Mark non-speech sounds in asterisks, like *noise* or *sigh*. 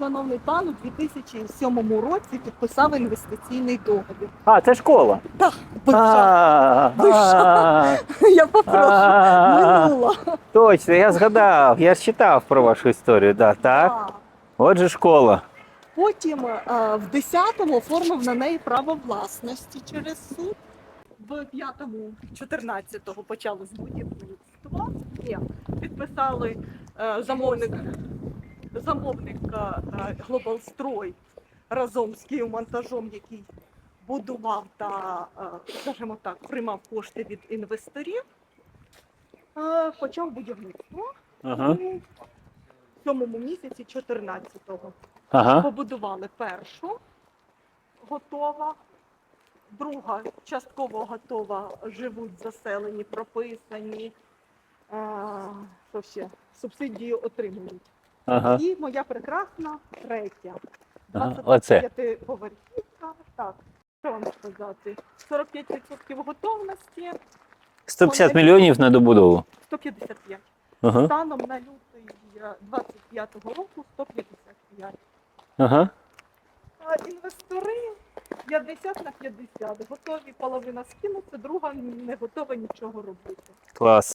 Шановний пан, у 2007 році підписав інвестиційний договір. А, це школа. Бивша. А, Ви *laughs* Я попрошу. а, Минула. Точно, я згадав, я ж читав про вашу історію. Да, так. Так. Отже, школа. Потім е, в 10-му оформив на неї право власності через суд. В 5-му, 14-го почали з будівництва. Підписали е, замовник, замовника е, Глобалстрой разом з Київмонтажом, який будував та, е, скажімо так, приймав кошти від інвесторів. Е, Почав будівництво Ага. у сьомому місяці 14-го Ага. побудували першу, готова, друга частково готова, живуть заселені, прописані. А, що ще? Субсидії отримують. Ага. І моя прекрасна третя. Ага, оце. 25-поверхівка. Так, що вам сказати? 45% готовності, 150 мільйонів на добудову. 155. Ага. Станом на лютий е, 25-го року 155. Ага. А інвестори 50 на 50. Готові половина скинути, друга не готова нічого робити. Клас.